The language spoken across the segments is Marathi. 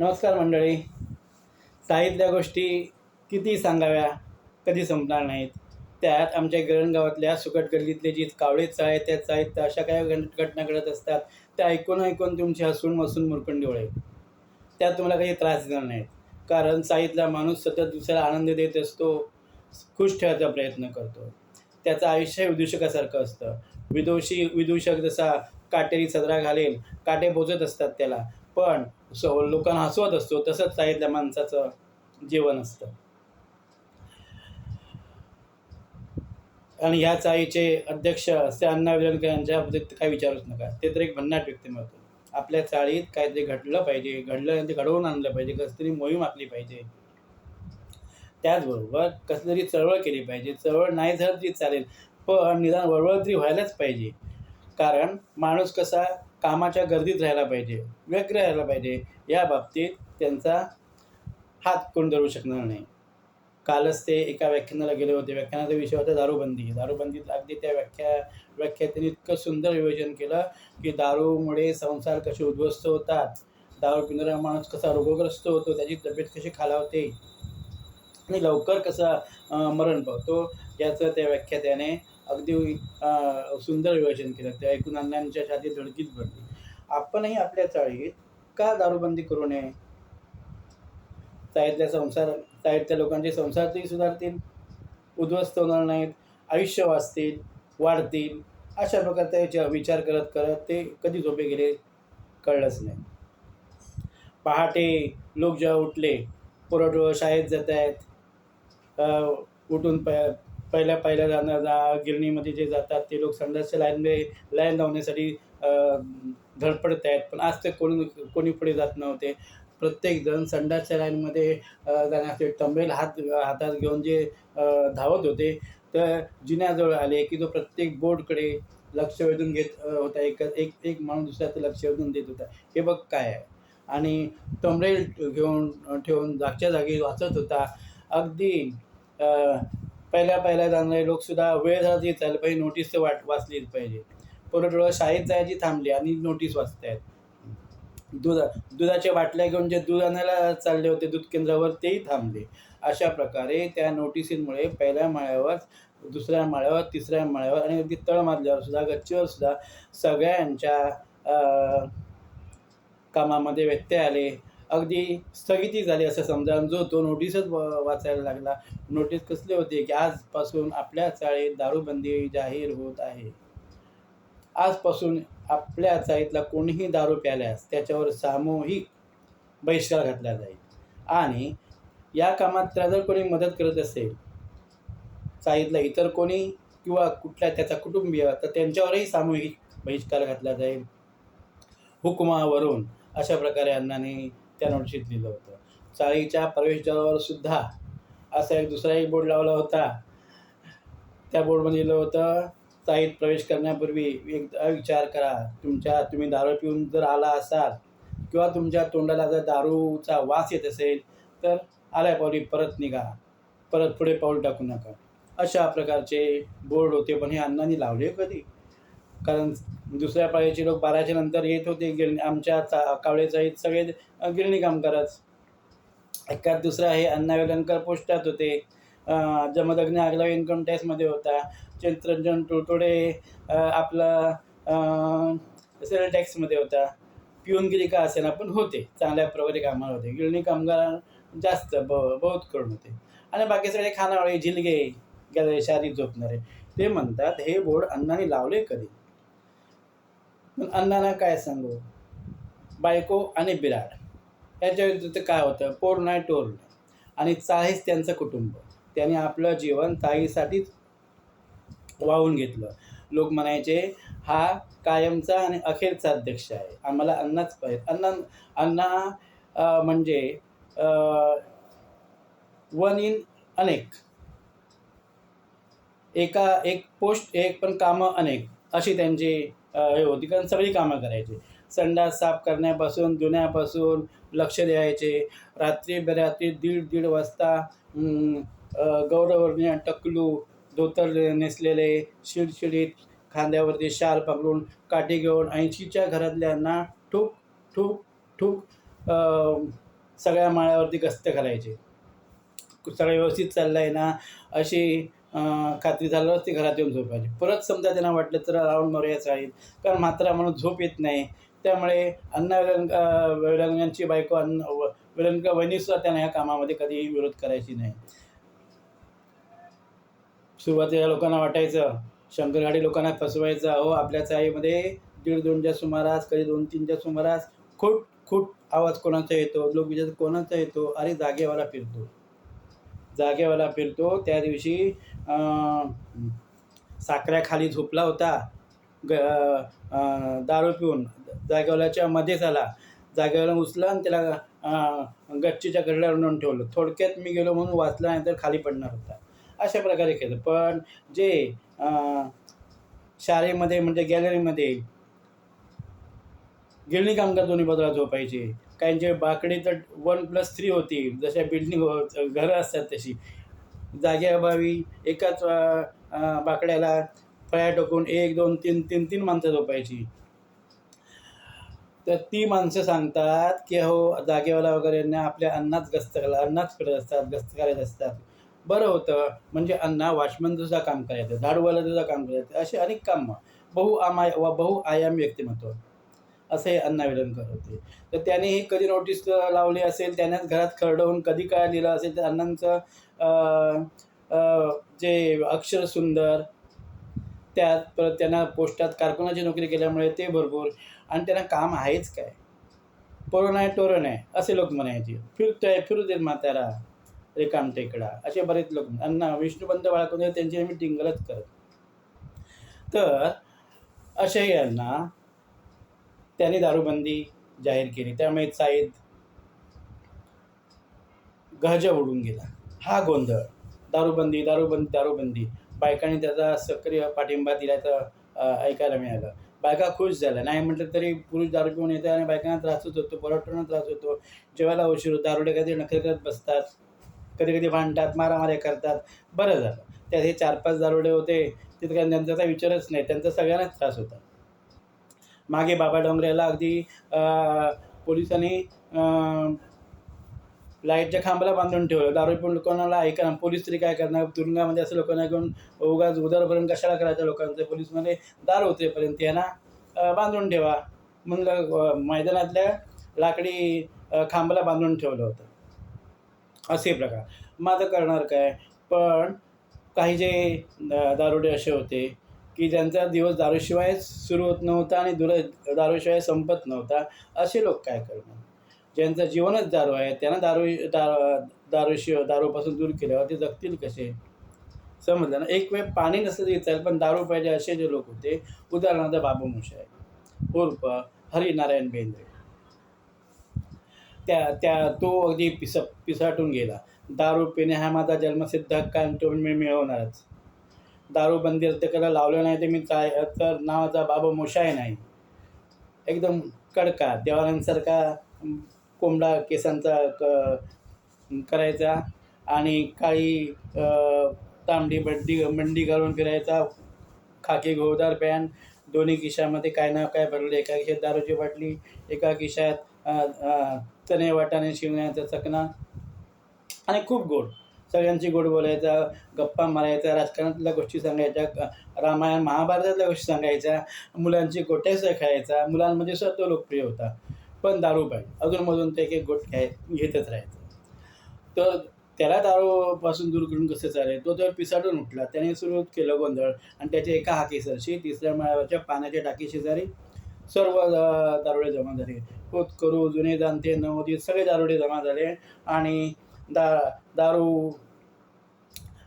नमस्कार मंडळी. साहित्या गोष्टी किती सांगाव्या? कधी संपणार नाहीत. त्यात आमच्या गिरण गावातल्या सुकट गल्लीतले जी कावळे चाळे त्याच आहेत अशा काय घट घटना घडत असतात त्या ऐकून ऐकून तुमची हसून मसून मुरकंडी होईल त्यात तुम्हाला काही त्रास देणार नाहीत. कारण साईतला माणूस सतत दुसऱ्याला आनंद देत असतो खुश ठेवायचा प्रयत्न करतो. त्याचं आयुष्य विदूषकासारखं असतं. विदुषी विदूषक जसा काटेरी सदरा घालेल काटे पोचत असतात त्याला. पण सो लोकांना हसवत असतो तसंच साहित्या माणसाचं जीवन असतं. आणि ह्या चाळीचे अध्यक्ष असे अण्णा विलनकर यांच्याबद्दल काय विचारूच नका. ते तर एक भन्नाट व्यक्तिमत्व. आपल्या चाळीत काहीतरी घडलं पाहिजे घडलं ते घडवून आणलं पाहिजे कसं तरी मोहीम आखली पाहिजे. त्याचबरोबर कसं तरी चळवळ केली पाहिजे. चळवळ नाही झालं तरी चालेल पण निदान वळवळ तरी व्हायलाच पाहिजे. कारण माणूस कसा कामाच्या गर्दीत राहायला पाहिजे व्यग्र राहायला पाहिजे या बाबतीत त्यांचा हात कोण धरू शकणार नाही. कालच ते एका व्याख्यानाला गेले होते. व्याख्यानाचा विषय होता दारूबंदी. दारूबंदीत अगदी त्या व्याख्या व्याख्यातीने इतकं सुंदर विवेचन केलं की दारूमुळे संसार कसे उद्ध्वस्त होतात दारू पिणारा माणूस कसा रोगग्रस्त होतो त्याची तब्येत कशी खालावते आणि लवकर कसा मरण पावतो याचं त्या व्याख्यात्याने अगदी सुंदर विवेचन केलं. ते ऐकून अण्णांच्या छाती धडकीत भरली. आपणही आपल्या चाळीत का दारूबंदी करू नये? चाळीतल्या संसार चाळीतल्या लोकांचे संसार सुधारतील उद्ध्वस्त होणार नाहीत आयुष्य वाचतील वाढतील अशा प्रकारचा विचार करत करत ते कधी झोपे गेले कळलंच नाही. पहाटे लोक जेव्हा उठले पोरं शाळेत जात आहेत उठून प पहिल्या पहिल्या जाणं जा गिरणीमध्ये जे जातात ते लोक संडासच्या लाईनमध्ये लाईन लावण्यासाठी धडपडत आहेत. पण आज ते कोणी कोणी पुढे जात नव्हते. प्रत्येकजण संडासच्या लाईनमध्ये जाण्यासाठी टंबेल हात हातात घेऊन जे धावत होते तर जिन्याजवळ आले की तो प्रत्येक बोर्डकडे लक्ष वेधून घेत होता. एक एक एक माणूस दुसऱ्याचं लक्ष वेधून देत होता. हे बघ काय आहे. आणि टंबरेल घेऊन ठेवून जागच्या जागी वाचत होता. अगदी पहिल्या पहिल्या जाणारे लोकसुद्धा वेळ झाला तरी चालेल पाहिजे नोटीस तर वाट वाचलीच पाहिजे. पोरं शाळेत जायची थांबली आणि नोटीस वाचतायत. दूध दुधाच्या बाटल्या घेऊन जे दूध आणायला चालले होते दूध केंद्रावर तेही थांबले. अशा प्रकारे त्या नोटिसींमुळे पहिल्या माळ्यावर दुसऱ्या माळ्यावर तिसऱ्या माळ्यावर आणि अगदी तळमाजल्यावर सुद्धा गच्चीवर सुद्धा सगळ्यांच्या कामामध्ये व्यत्यय आले. अगदी स्थगिती झाली असं समजा. जो तो नोटीसच व- वाचायला लागला. नोटीस कसले होते की आजपासून आपल्या चाळीत दारूबंदी जाहीर होत आहे. आजपासून आपल्या चाळीतला कोणीही दारू प्याल्यास त्याच्यावर सामूहिक बहिष्कार घातला जाईल. आणि या कामात त्याला जर कोणी मदत करत असेल चाळीतला इतर कोणी किंवा कुठल्या त्याचा कुटुंबीय तर त्यांच्यावरही सामूहिक बहिष्कार घातला जाईल. हुकुमावरून अशा प्रकारे अण्णांनी त्या नोटिशीत लिहिलं होतं. चाळीच्या प्रवेशद्वारावर सुद्धा असा एक दुसराही बोर्ड लावला होता. त्या बोर्डमध्ये लिहिलं होतं चाळीत प्रवेश करण्यापूर्वी एकदा विचार करा. तुमच्या तुम्ही दारू पिऊन जर आला असाल किंवा तुमच्या तोंडाला जर दारूचा वास येत असेल तर आल्या पावली परत निघा. परत पुढे पाऊल टाकू नका. अशा प्रकारचे बोर्ड होते पण हे अण्णांनी लावले कधी? कारण दुसऱ्या पाळीचे लोक बाराच्या नंतर येत होते गिरणी आमच्या चा कावळे सगळे गिरणी कामगारच एकात दुसरा हे अण्णा वेलणकर पोस्टात होते. जमदग्न आगला इन्कम टॅक्समध्ये होता. चित्रंजन टोटोडे आपला सेल टॅक्समध्ये होता. पिऊनगिरी का असेना पण होते. चांगल्या प्रकारे कामाला होते. गिरणी कामगार जास्त ब बहुत करून होते. आणि बाकी सगळे खानावळे झिलगे गेले शारीरिक झोपणारे. ते म्हणतात हे बोर्ड अण्णाने लावले कधी? पण अण्णांना काय सांगू? बायको आणि बिराड. याच्या व्यतिरिक्त काय होतं? पोर नाही टोर नाही. आणि चाळीस त्यांचं कुटुंब. त्यांनी आपलं जीवन चाळीसाठीच वाहून घेतलं. लोक म्हणायचे हा कायमचा आणि अखेरचा अध्यक्ष आहे. आम्हाला अण्णाच पाहिजे. अण्णा अण्णा म्हणजे वन इन अनेक. एका एक पोस्ट एक पण कामं अनेक. अशी त्यांची हे होती. कारण सगळी कामं करायची. संडास साफ करण्यापासून धुण्यापासून लक्ष द्यायचे. रात्री बेरात्री दीड दीड वाजता गौरवर्णीय टकलू धोतर नेसलेले शिडशिडीत खांद्यावरती शाल पकडून काठी घेऊन ऐंशीच्या घरातल्यांना ठूक ठूक ठूक सगळ्या माळ्यावरती गस्त घालायचे. सगळं व्यवस्थित चाललं आहे ना? अशी खात्री झाल्यावरच ते घरात येऊन झोपायचे. परत समजा त्यांना वाटलं तर राऊंड मारूयाचं आहे कारण मात्र म्हणून झोप येत नाही. त्यामुळे अण्णा वेळंग वेळंगांची बायको अन्न व- वहिनीसुद्धा त्यांना ह्या कामामध्ये कधीही विरोध करायची नाही. सुरुवातीला लोकांना वाटायचं शंकरगाडी लोकांना फसवायचं अहो आपल्या चाळीमध्ये दीड दोनच्या सुमारास कधी दोन तीनच्या सुमारास खूप खूप आवाज कोणाचा येतो? लोक विचार कोणाचा येतो? अरे जागेवाला फिरतो. जागेवाला फिरतो. त्या दिवशी साखऱ्याखाली झोपला होता. ग दारू पिऊन. जागेवाल्याच्या मध्येच आला. जागेवाला उचला आणि त्याला गच्चीच्या गडल्यावर नेऊन ठेवलं. थोडक्यात मी गेलो म्हणून वाचला नाही तर खाली पडणार होता. अशा प्रकारे केलं. पण जे शाळेमध्ये म्हणजे गॅलरीमध्ये गिरणी कामगार दोन्ही बाजूला झोपायचे. काहींचे बाकडे तर वन प्लस थ्री होती जशा बिल्डिंग घरं असतात तशी. जागेअभावी एकाच बाकड्याला फळ्या टाकून एक दोन तीन तीन तीन माणसं झोपायची. तर ती माणसं सांगतात की हो जागेवाला वगैरे आपल्या अन्नाच गस्त अन्नाच करत असतात गस्त करत असतात. बरं होतं म्हणजे अन्ना वॉचमन सुद्धा काम करायचं झाडूवाला सुद्धा काम करायचं असे अनेक कामं. बहु आमाय व बहुआयाम व्यक्तिमत्व. असे अण्णा विलनकर होते. तर त्याने ही कधी नोटीस लावली असेल त्यानेच घरात खरडवून कधी काय लिहिलं असेल तर अण्णांचं जे अक्षर सुंदर त्यात परत त्यांना पोस्टात कारकुनाची नोकरी केल्यामुळे ते भरपूर आणि त्यांना काम आहेच काय? पोरण आहे टोरण आहे असे लोक म्हणायचे. फिरतोय फिरू देत म्हातारा रिकाम टेकडा असे बरेच लोक अण्णा विष्णुपंत बाळकुंदे त्यांची आम्ही टिंगलच करत. तर अशाही अण्णा त्याने दारूबंदी जाहीर केली. त्यामुळे साईद गहज उडून गेला. हा गोंधळ. दारूबंदी दारूबंदी दारूबंदी. बायकांनी त्याचा सक्रिय पाठिंबा दिल्याचं ऐकायला मिळालं. बायका खुश झाल्या. नाही म्हटलं तरी पुरुष दारू पिऊन येतात आणि बायकांना त्रास होत होतो परवटना त्रास होतो. जेवायला उशीर होतो. दारुडे कधी नखरे करत बसतात? कधी कधी भांडतात मारामाऱ्या करतात. बरं झालं. त्यात हे चार पाच दारुडे होते. तिथं त्यांचा विचारच नाही. त्यांचा सगळ्यांनाच त्रास होता. मागे बाबा डोंगऱ्याला अगदी पोलिसांनी लाईटच्या खांबाला बांधून ठेवलं. दारू पण लोकांना ऐकणार पोलीस तरी काय करणार? तुरुंगामध्ये असं लोकांना घेऊन उगाच उदारपर्यंत कशाला करायचं लोकांचं? पोलीसमध्ये दार होतेपर्यंत यांना बांधून ठेवा. मग मैदानातल्या लाकडी खांबाला बांधून ठेवलं होतं. असे प्रकार. माझं करणार काय? पण काही जे दारुडे असे होते की ज्यांचा दिवस दारूशिवाय सुरू होत नव्हता आणि दुर दारूशिवाय संपत नव्हता असे लोक काय करणार? ज्यांचं जीवनच दारू आहे त्यांना दारू दारू दारूशिव दारूपासून दूर केल्यावर ते जगतील कसे? समजलं ना? एक वेळ पाणी नसलं तरी चालेल पण दारू पाहिजे असे जे लोक होते उदाहरणार्थ बाबू मुशाय उर्फ हरिनारायण बेंद्रे. त्या त्या तो अगदी पिस पिसाटून गेला. दारू पिणे हा माझा जन्मसिद्ध हक्क आणि तो मी मिळवणारच. दारूबंदी रद्द करायला लावलं नाही तर मी काय तर नावाचा बाबा मोशाय नाही. एकदम कडका देवानंदसारखा कोंबडा केसांचा क करायचा आणि काळी तांबडी बड्डी मंडी घालून फिरायचा खाकी घोळदार पॅन्ट दोन्ही खिशामध्ये काय ना काय भरले. एका खिशात दारूची बाटली एका खिशात चणे वाटाणे शिवण्याचा चकना आणि खूप गोड. सगळ्यांची गोड बोलायचा गप्पा मारायचा राजकारणातल्या गोष्टी सांगायच्या रामायण महाभारतातल्या गोष्टी सांगायच्या मुलांची गोट्यासह खायचा मुलांमध्ये सुद्धा तो लोकप्रिय होता. पण दारू पाहिजे अजूनमधून ते एक एक गोट खाय घेतच राहायचं. तर त्याला दारूपासून दूर करून कसं चालेल? तो तर पिसाटून उठला. त्याने सुरू केलं गोंधळ आणि त्याच्या एका हाकेसरशी तिसऱ्या माळ्यावरच्या पाण्याच्या टाकी शेजारी सर्व दारुडे जमा झाले. करू जुने जाणते नवोदित सगळे दारुडे जमा झाले आणि दा दारू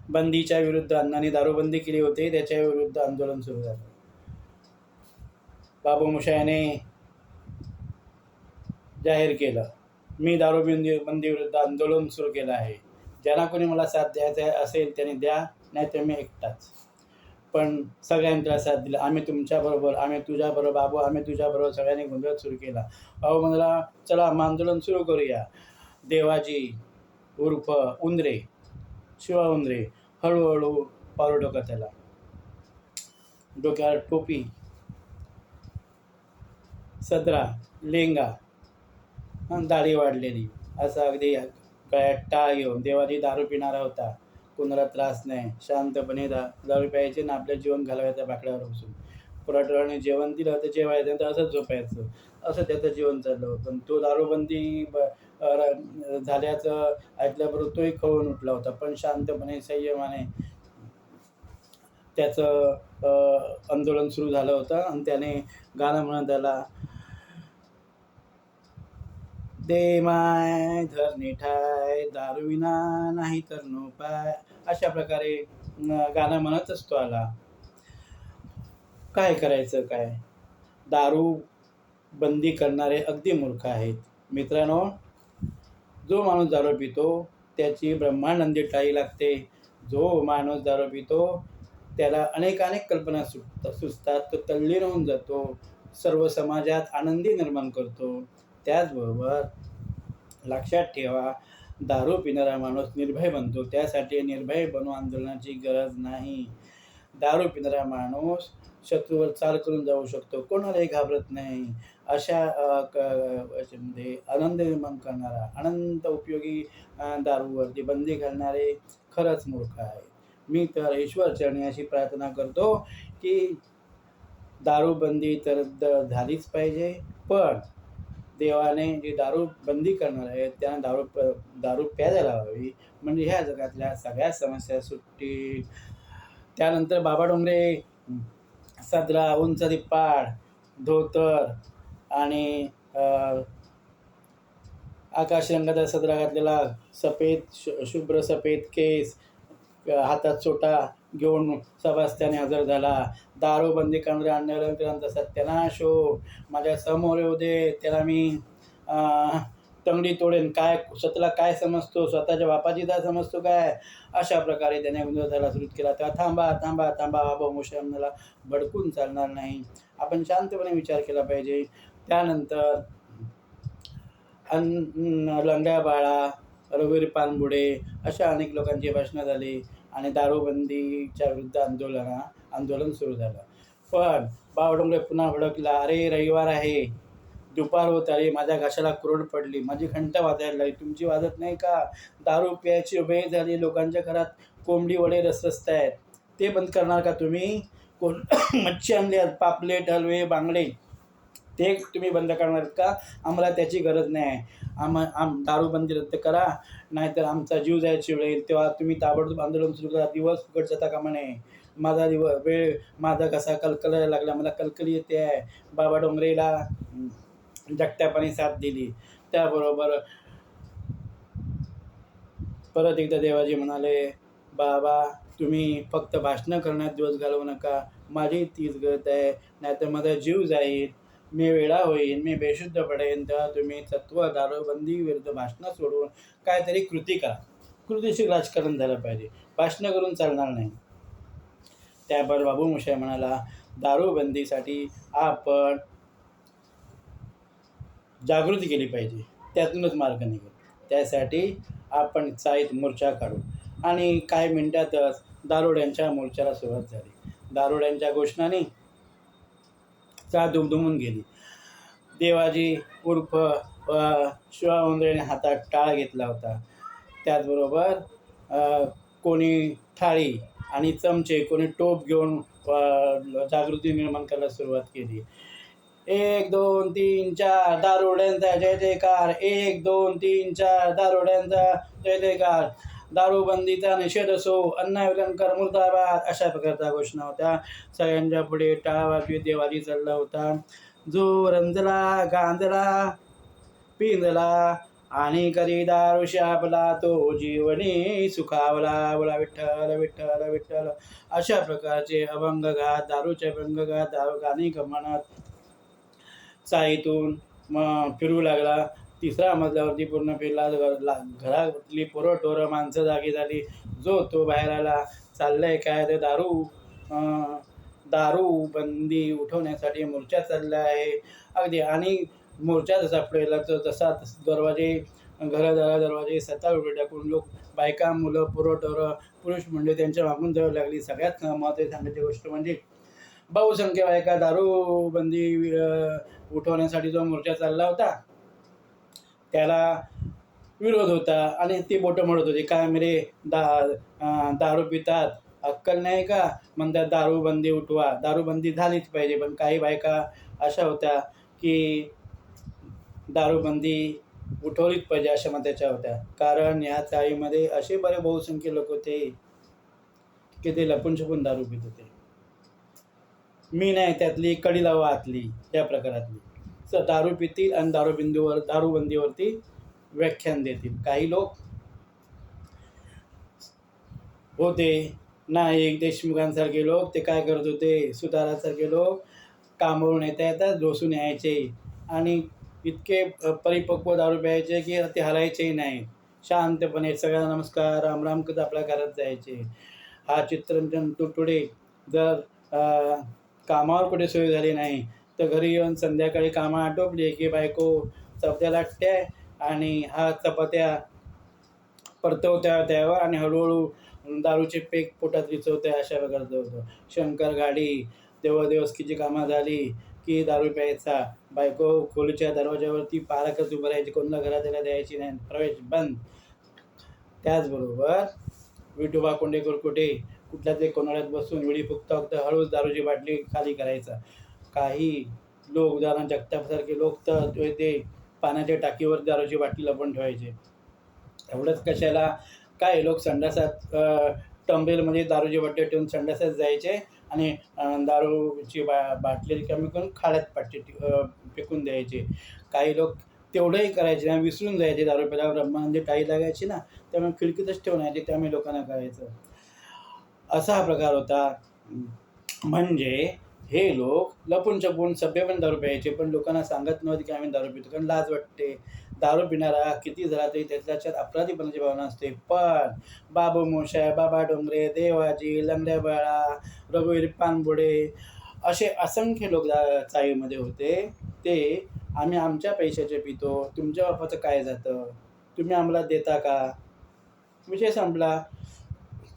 बंदीच्या विरुद्ध अण्णांनी दारूबंदी केली होती त्याच्या विरुद्ध आंदोलन सुरू झालं. बाबू मुशायाने जाहीर केलं मी दारूबंदी बंदी विरुद्ध आंदोलन सुरू केलं आहे. ज्यांना कोणी मला साथ द्यायचा असेल त्यांनी द्या नाही तर मी एकटाच. पण सगळ्यांना साथ दिला. आम्ही तुमच्याबरोबर आम्ही तुझ्याबरोबर बाबू आम्ही तुझ्याबरोबर सगळ्यांनी गोंधळ सुरू केला. बाबू म्हणाला चला मग आंदोलन सुरू करूया. देवाजी उर्फ उंदरे शिवा उंदरे हळूहळू पारू डोका त्याला डोक्यावर टोपी सदरा लेंगा दाढी वाढलेली. असा अगदी गळ्यात टाळ घेऊन देवाची दारू पिणारा होता. कोणाला त्रास नाही. शांतपणे दा दारू प्यायचे ना आपलं जीवन घालवायचं बाकड्यावर बसून. पुराटोळाने जेवण दिलं तर जेवायचं तर असंच झोपायचं. असं त्याचं जीवन चाललं होतं. पण तो दारूबंदी ब झाल्याचं ऐकल्याबरोबर तोही खवून उठला होता. पण शांतपणे संयमाने त्याचं आंदोलन सुरू झालं होतं आणि त्याने गाणं म्हणत आला दे माय धर निठाय दारुविना नाही तर नो पाय अशा प्रकारे गाणं म्हणत असतो आला. काय करायचं काय? दारू बंदी करणारे अगदी मूर्ख आहेत. मित्रांनो जो माणूस दारू पितो त्याची ब्रह्मानंदी टाळी लागते. जो माणूस दारू पितो त्याला अनेक अनेक कल्पना सुट सुचतात तो तल्लीन होऊन जातो. सर्व समाजात आनंदी निर्माण करतो. त्याचबरोबर लक्षात ठेवा दारू पिणारा माणूस निर्भय बनतो. त्यासाठी निर्भय बनू आंदोलनाची गरज नाही. दारू पिणारा माणूस शत्रूवर चाल करून जाऊ शकतो. कोणालाही घाबरत नाही. अशा क- याच्यामध्ये आनंद निर्माण करणारा अनंत उपयोगी दारूवरती बंदी घालणारे खरंच मूर्ख आहे मी तर ईश्वरचरणी अशी प्रार्थना करतो की दारूबंदी तर द झालीच पाहिजे. पण देवाने जी दारू बंदी करणार आहे त्यांना दारू प दारू प्यायला लावावी म्हणजे ह्या जगातल्या सगळ्या समस्या सुटतील. त्यानंतर बाबा डोंगरे सदरा उंच दिप्पाड धोतर आणि अ, आकाश रंगाचा सदरा घातलेला सफेद शु शुभ्र सफेद केस हातात सोटा घेऊन सभास्थाने हजर झाला. दारूबंदी करणारे आंदोलनकरांचा सत्यानाश हो. माझ्यासमोर येऊ दे त्याला मी तंगडी तोडेन काय स्वतःला काय समजतो स्वतःच्या बापाची काय समजतो काय? अशा प्रकारे त्याने विरोधाला सुरू केला. तेव्हा थांबा थांबा थांबा बाबा मोशे आम्हाला भडकून चालणार नाही. आपण शांतपणे विचार केला पाहिजे. त्यानंतर अन लंग्या बाळा रघुवीर पानबुडे अशा अनेक लोकांची भाषणं झाली आणि दारूबंदीच्या विरुद्ध आंदोलना आंदोलन सुरू झालं. पण बावडोंगरे पुन्हा भडकला. अरे रविवार आहे. दुपार होत आली माझ्या घशाला कुरड पडली माझी घंटा वाजायला लागली. तुमची वाजत नाही का? दारू प्यायची वेळ झाली लोकांच्या घरात कोंबडी वडे रसरसत आहेत. ते बंद करणार का तुम्ही? कोण मच्छी आणली आहेत पापलेट हलवे बांगडे. ते तुम्ही बंद करणार का? आम्हाला त्याची गरज नाही. आहे आम आम दारूबंदी रद्द करा. नाहीतर आमचा जीव जायची वेळ तेव्हा तुम्ही ताबडतोब आंदोलन सुरू करा. दिवस फुकट जाता कामा नये. माझा दिवस वेळ माझा कसा कलकलायला लागला. मला कलकली येते. आहे बाबा डोंगरेला. हं, जगत्यापणे साथ दिली. त्याबरोबर परत एकदा देवाजी म्हणाले बाबा तुम्ही फक्त भाषणं करण्यात दिवस घालवू नका. माझी तीच गत आहे. नाहीतर माझा जीव जाईल. मी वेळा होईन. मी बेशुद्ध पडेन. तेव्हा तुम्ही तत्व दारूबंदी विरुद्ध भाषणं सोडून काहीतरी कृती करा. कृतीशील राजकारण झालं पाहिजे. भाषणं करून चालणार नाही. त्यावर बाबू मुशाय म्हणाला दारूबंदीसाठी आपण जागृती केली पाहिजे. त्यातूनच मार्ग निघेल. त्यासाठी आपण चाळीत मोर्चा काढू. आणि काही मिनिटातच दारुड्यांच्या मोर्चाला सुरुवात झाली. दारुड्यांच्या घोषणाने चा दुमदुमून गेली. देवाजी उर्फ शिवा उंदरेने हातात टाळ घेतला होता. त्याचबरोबर कोणी थाळी आणि चमचे कोणी टोप घेऊन जागृती निर्माण करायला सुरुवात केली. एक दोन तीन चार दारुड्यांचा जय जयकार. एक दोन तीन चार दारुड्यांचा जय जयकार. दारूबंदीचा निषेध असो अन्नाविलंकर मुर्दाबाद अशा प्रकारचा घोषणा होत्या. सगळ्यांच्या पुढे टाळावाजी देवाजी चालला होता. जो रंजला गांजला पिंजला आणि कधी दारू शापला तो जीवनी सुखावला. बोला विठ्ठल विठ्ठल विठ्ठल. अशा प्रकारचे अभंग गात दारूचे अभंग गात दारू गाणी गमनात चाळीतून मग फिरू लागला. तिसरा मजल्यावरती पूर्ण फिरला. ला- घरातली पोरं टोरं माणसं जागी झाली. जो तो बाहेर आला. चाललंय काय तर दारू दारू बंदी उठवण्यासाठी मोर्चा चालला आहे. अगदी आणि मोर्चा जसा पुढे तर तसा तस- दरवाजे घरादारा दरवाजे सता उभे टाकून लोक बायका मुलं पोरं टोरं पुरुष मंडळी त्यांच्या मागून जाऊ लागली. सगळ्यात महत्त्वाची सांगायची गोष्ट म्हणजे बहुसंख्य बायका दारूबंदी अ, उठवण्यासाठी जो मोर्चा चालला होता त्याला विरोध होता आणि ती बोटं म्हणत होती. काय मेरे दा दारू पितात? अक्कल नाही का? म्हणतात दारूबंदी उठवा. दारूबंदी झालीच पाहिजे पण काही बायका अशा होत्या की दारूबंदी उठवलीच पाहिजे अशा मताच्या होत्या. कारण या चाळीमध्ये असे बरे बहुसंख्य लोक होते की ते लपून छपून दारू पित होते. मी नाही त्यातली कडी लावा आतली या प्रकारातली. तर दारू पितील आणि दारूबिंदूवर दारूबंदीवरती व्याख्यान देतील. काही लोक होते नाईक देशमुखांसारखे लोक ते काय करत होते? सुतारासारखे लोक कामावरून येता येतात ढोसून यायचे. आणि इतके परिपक्व दारू प्यायचे की ते हलायचेही नाही. शांतपणे सगळ्या नमस्कार राम राम कधी आपल्या करत जायचे. हा चित्रंजन तुटुडे. जर कामावर कुठे सोय झाली नाही तर घरी येऊन संध्याकाळी कामं आटोपली की बायको चपत्या लाटते आणि हा चपात्या परतवत्या त्यावर आणि हळूहळू दारूचे पेक पोटात विचवते अशा प्रकारचं होतं. शंकर गाडी देवदेवस्कीची कामं झाली की दारू प्यायचा. बायको खोलीच्या दरवाज्यावरती पाराकच उभं राहायची कोणाला घरात यायला द्यायची नाही प्रवेश बंद. त्याचबरोबर विठोबा कोंडेकर कुठे? कुठल्या तरी कोणाळ्यात बसून वेळी फुकता फुकता हळूच दारूची बाटली खाली करायचा. काही लोक उदाहरण जगतापसारखे लोक तर ते- पाण्याच्या टाकीवर दारूची बाटली लपवून ठेवायचे. एवढंच कशाला? काय लोक संडासात टंबेल टंबेलमध्ये दारूची बाटली ठेवून संडासात जायचे आणि दारूची बा बाटली कमी करून खाड्यात पाटी फेकून द्यायचे. काही लोक तेवढंही करायचे ना विसरून जायचे दारू प्याला म्हणजे टाई लागायची ना त्यामुळे खिडकीतच ठेवून यायचे त्यामुळे लोकांना करायचं. असा हा प्रकार होता. म्हणजे हे लोक लपून छपून सभ्यपणे दारू प्यायचे पण लोकांना सांगत नव्हते की आम्ही दारू पितो कारण लाज वाटते. दारू पिणारा किती झाला तरी त्याच्यात अपराधीपणाची भावना असते. पण बाबू मोशा बाबा डोंगरे देवाजी लंगड्या बाळा रघुवीर पानबुडे असे असंख्य लोक दा- चाळीमध्ये होते. ते आम्ही आमच्या पैशाचे पितो तुमच्या बापाचं काय जातं? तुम्ही आम्हाला देता का? विषय संपला.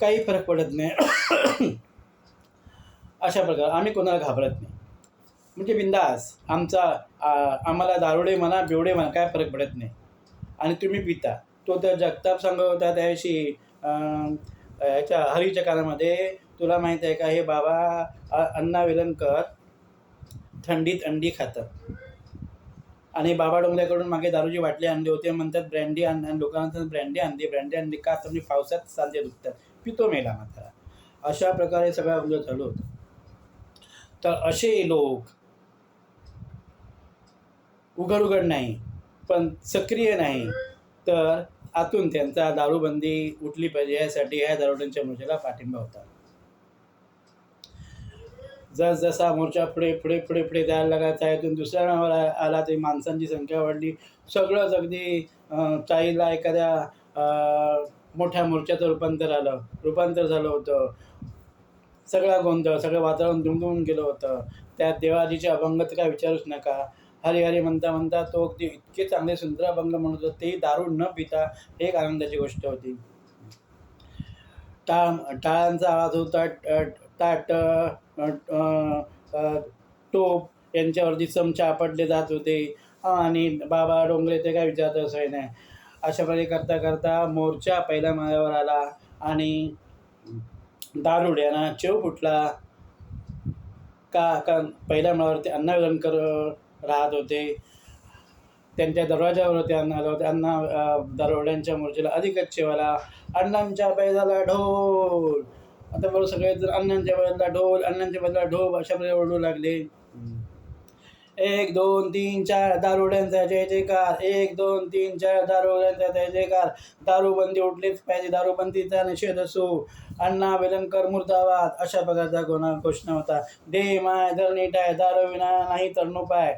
काही फरक पडत नाही. अशा प्रकार आम्ही कोणाला घाबरत नाही. म्हणजे बिंदास आमचा आम्हाला दारुडे म्हणा बेवडे म्हणा काय फरक पडत नाही. आणि तुम्ही पिता. तो तर जगताप सांगत होता त्याविषयी याच्या हरीच्या काळामध्ये तुला माहीत आहे का हे बाबा अ- अण्णा वेलणकर थंडीत अंडी खातात. आणि बाबा डोंगऱ्याकडून मागे दारूची बाटली आणली होते म्हणतात ब्रँडी आण आणि लोकांना ब्रँडी आणली ब्रँडी आणली का म्हणजे पावसात सांधे दुखतात. पितो मेला मात्र अशा प्रकारे सगळं आपलं चालू होतं. तर असे लोक उघड उघड नाही पण सक्रिय नाही तर आतून त्यांचा दारूबंदी उठली पाहिजे यासाठी ह्या दारुड्यांच्या मोर्चाला पाठिंबा होता. जसजसा मोर्चा पुढे पुढे पुढे पुढे जायला लागायचा यातून दुसऱ्या नंबर आला तरी माणसांची संख्या वाढली. सगळंच अगदी चाईला एखाद्या मोठ्या मोर्चाचं रूपांतर आलं. रूपांतर झालं होतं. सगळा गोंधळ सगळं वातावरण दुमदुमून गेलं होतं. त्यात देवाजीचे अभंग तर काय विचारूच नका. हरी हरी म्हणता म्हणता तो अगदी इतके चांगले सुंदर अभंग म्हणत होता तेही दारू न पिता हे एक आनंदाची गोष्ट होती. टाळ टाळांचा आवाज होता ताट टोप यांच्यावरती चमचा आपटले जात होते. आणि बाबा डोंगरे ते काय विचारत असं नाही अशा प्रकारे करता करता मोर्चा पहिल्या माळ्यावर आला आणि दारुड्याना चेव फुटला. का? का पहिल्या माळ्यावरती अण्णा कर राहत होते. त्यांच्या दरवाज्यावरती होते अण्णा आलं होते. अण्णा दरोड्यांच्या मोर्चेला अधिकच चेवाला अण्णांच्या पैदाला ढोल. आता बरोबर सगळे जर अण्णांच्या बदला ढोल अण्णांच्या बदला ढोल अशा प्रकारे ओरडू लागले. एक दोन तीन चार दारुड्यांचा जय जयकार. एक दोन तीन चार दारुड्यांचा जय जयकार. दारूबंदी उठलीच पाहिजे दारूबंदीचा निषेध असो. अण्णा वेलणकर मुर्दाबाद. अशा प्रकारचा गुन्हा घोषणा होता. दे माय तर नीट आहे दारू विना नाही तर नोपाय.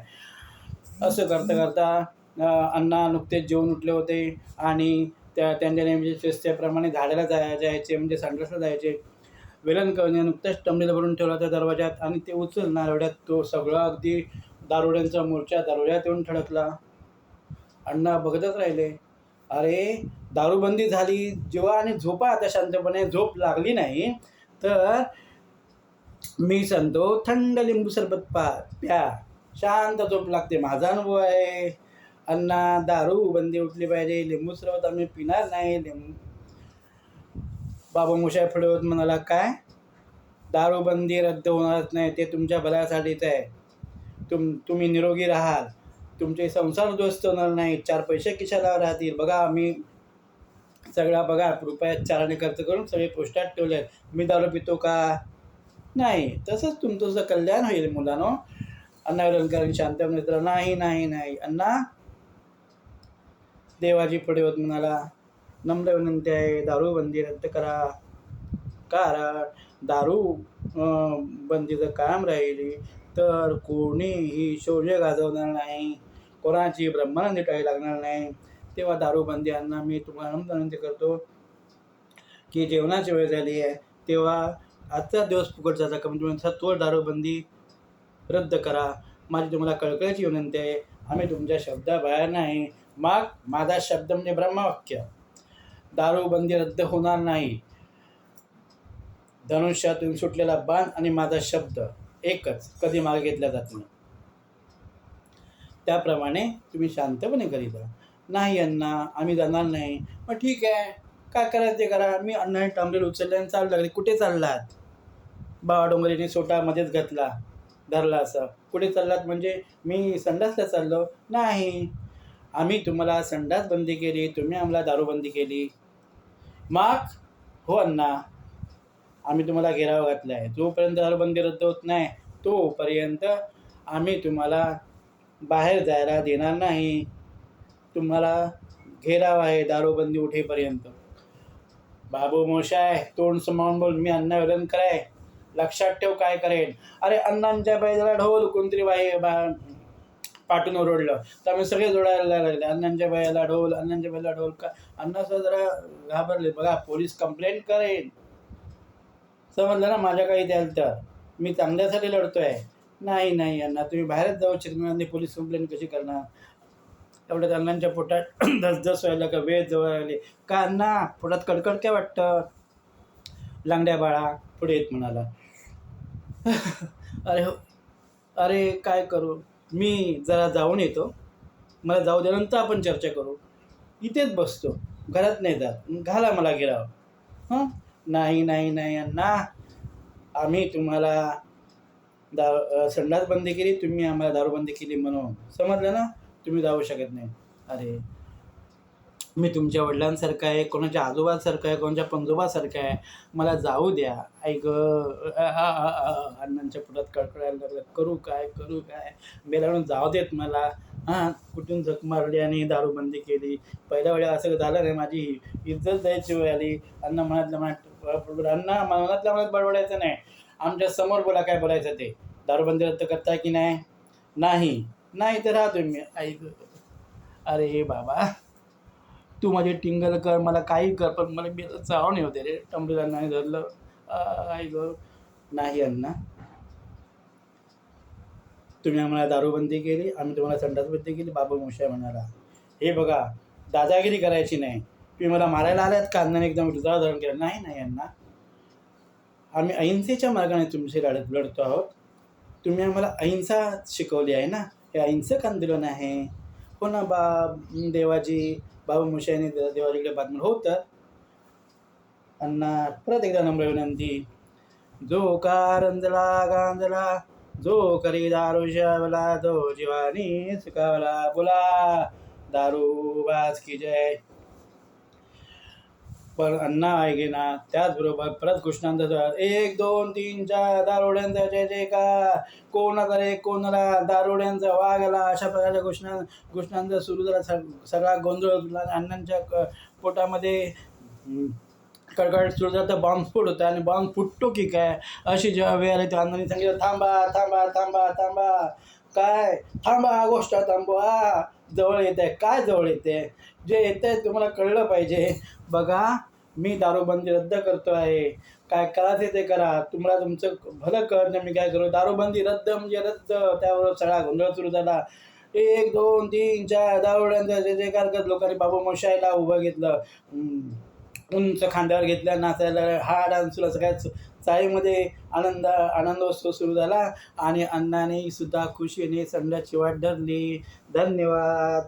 असं करता करता अण्णा नुकतेच जेवून उठले होते आणि त्या त्यांच्या नेहमीच्या प्रमाणे झाडाला जाय जायचे म्हणजे संडासला जायचे. वेलणकरने नुकताच टमलेला भरून ठेवला त्या दरवाज्यात आणि ते उचलणार एवढ्यात तो सगळा अगदी दारुड्यांचा मोर्चा दारुड्यात येऊन ठळकला. अण्णा बघतच राहिले. अरे दारूबंदी झाली. जेव्हा आणि झोपा आता शांतपणे. झोप लागली नाही तर मी सांगतो थंड लिंबू सरबत पा प्या. शांत झोप लागते. माझा अनुभव आहे. अण्णा दारू बंदी उठली पाहिजे. लिंबू सरबत आम्ही पिणार नाही. लिंबू बाबा मुशाय फडवत म्हणाला काय? दारूबंदी रद्द होणारच नाही. ते तुमच्या भल्यासाठीच आहे. तुम तुम्ही निरोगी राहाल. तुमचे संसार उद्ध्वस्त होणार नाही. चार पैसे खिशाला राहतील. बघा आम्ही सगळा बघा रुपयात चाराने खर्च करून सगळे पोस्टात ठेवले आहेत. मी दारू पितो का? नाही. तसंच तुमचं कल्याण होईल मुलांनो. अण्णा विलंकर शांत मित्र नाही नाही नाही. अण्णा देवाजी पुढे होत म्हणाला नम्र विनंती आहे दारू बंदी रद्द करा. कारण दारू बंदीचं बंदी जर कायम राहिली. तर कोणीही शौर्य गाजवणार नाही कोणाची ब्रह्मानंदी टाळी लागणार नाही. तेव्हा दारूबंदी यांना मी तुम्हाला विनंती करतो की जेवणाची वेळ झाली आहे तेव्हा आजचा दिवस फुकट जाता कमीत कमी सत्वर दारूबंदी रद्द करा. माझी तुम्हाला कळकळीची विनंती आहे आम्ही तुमच्या शब्दाबाहेर नाही. मग माझा शब्द म्हणजे ब्रह्मवाक्य. दारूबंदी रद्द होणार नाही. धनुष्यातून सुटलेला बाण आणि माझा शब्द. एकच कधी मागे घेतला जात नाही त्याप्रमाणे तुम्ही शांतपणे करीत राहा नाही अण्णा आम्ही जाणार नाही. मग ठीक आहे. काय करायचं ते करा. मी अण्णा टांबरेल उचलले आणि चालू लागले. कुठे चाललात? बाबा डोंगरीने सोटा मध्येच घातला. धरला असं. कुठे चाललात? म्हणजे मी संडासला चाललो. नाही. आम्ही तुम्हाला संडास बंदी केली. तुम्ही आम्हाला दारूबंदी केली. माग हो अण्णा. आम्ही तुम्हाला घेराव घातला आहे. जोपर्यंत दारूबंदी रद्द होत नाही तोपर्यंत आम्ही तुम्हाला बाहेर जायला देणार नाही. तुम्हाला घेराव आहे दारूबंदी उठेपर्यंत. बाबू मोशाय तोंड समावून बोल मी अण्णा विलन कराय. लक्षात ठेव काय करेन. अरे अण्णांच्या बैलाला ढोल कोणतरी बाई बा पाठून ओरडलं. तर आम्ही सगळे जोडायला लागले. अण्णांच्या बायाला ढोल अण्णांच्या बायाला ढोल का अण्णा जरा घाबरले. बघा पोलीस कंप्लेंट करेन. समजलं ना माझ्या काही द्याल तर. मी चांगल्यासाठी आहे नाही नाही यांना तुम्ही बाहेरच जाऊ चिरमिरांनी पोलीस कंप्लेंट कशी करणार? एवढ्या अण्णांच्या पोटात धसधस व्हायला का वेळ जवळ आले. का अण्णा पोटात कडकड काय वाटतं? लांगड्या बाळा पुढे येत म्हणाला. अरे हो अरे काय करू? मी जरा जाऊन येतो. मला जाऊ द्यानंतर आपण चर्चा करू. इथेच बसतो. घरात नाही जात. घाला मला गिराव. हां? नाही नाही नाही अण्णा. आम्ही तुम्हाला दा संडास बंदी केली तुम्ही आम्हाला दारूबंदी केली म्हणून. समजलं ना? तुम्ही जाऊ शकत नाही. अरे मी तुमच्या वडिलांसारखं आहे कोणाच्या आजोबासारखं आहे कोणाच्या पंजोबासारखं आहे. मला जाऊ द्या. ऐक अण्णांच्या पुढात कळकळायला लागलं. करू काय करू काय? बेलाडून जाऊ देत मला. हां कुठून झक मारली आणि दारूबंदी केली. पहिल्या वेळा असं झालं नाही माझी इज्जत जायची वेळ आली. अण्णा मनातल्या मनात अण्णा मनातल्या मनात बडबडायचं नाही. आमच्यासमोर बोला काय बोलायचं ते. दारूबंदी रद्द करताय की नाही? नाही. नाही तर राहतो मी ऐक अरे बाबा. तू माझे टिंगल कर मला काही कर पण मला मी जाऊ नाही होते रे. टंबरीला नाही धरलं ऐक नाही अण्णा. तुम्ही आम्हाला दारूबंदी केली आम्ही तुम्हाला संडासबंदी केली बाबा मुशाय म्हणाला. हे बघा दादागिरी करायची नाही. तुम्ही मला मारायला आल्यात का? एकदम दुसरा धरण केलं. नाही नाही यांना आम्ही अहिंसेच्या मार्गाने तुमची लढत लढतो आहोत. तुम्ही आम्हाला अहिंसा शिकवली आहे ना? हे अहिंसक आंदोलन आहे. हो ना बा देवाजी बाबा मुशाने देवाजीकडे बातमी हो अण्णा परत एकदा नम्र विनंती. जो कारंजला गांजला जो करी दारू शावला तो जीवानी सुकावला बोला. दारू बाज की जय. पण अण्णा ऐके ना त्याचबरोबर परत कृष्णांचा एक दोन तीन चार दारुड्यांचा जय जयकार. कोणाचा रे कोणाला दारुड्यांचा वाघ आला अशा प्रकारच्या कृष्णा कृष्णांचा सुरू झाला सगळा गोंधळ अण्णांच्या पोटामध्ये. कडकड सुरू झाला तर बॉम्बस्फोट होता आणि बॉम्ब फुटतो की काय? अशी जेव्हा वेळ आली तेव्हा अण्णांनी सांगितलं थांबा थांबा थांबा थांबा. काय? थांबा गोष्ट थांबवा जवळ येत आहे काय जवळ येते जे येत आहे तुम्हाला कळलं पाहिजे. बघा मी दारूबंदी रद्द करतो आहे. काय करायचं ते करा. तुम्हाला तुमचं भलं कळत नाही मी काय करू? दारूबंदी रद्द म्हणजे रद्द. त्यावर सगळा गोंधळ सुरू झाला. एक दोन तीन चार दारुड्यांचा जे जे करत लोकांनी बाबू मशायला उभं घेतलं. उंच खांद्यावर घेतल्या नाचायला हा डान्स सुरू सगळ्याच चाळीमध्ये आनंद आनंदोत्सव सुरू झाला. आणि अण्णाने सुद्धा खुशीने संडाची वाट धरली. धन्यवाद.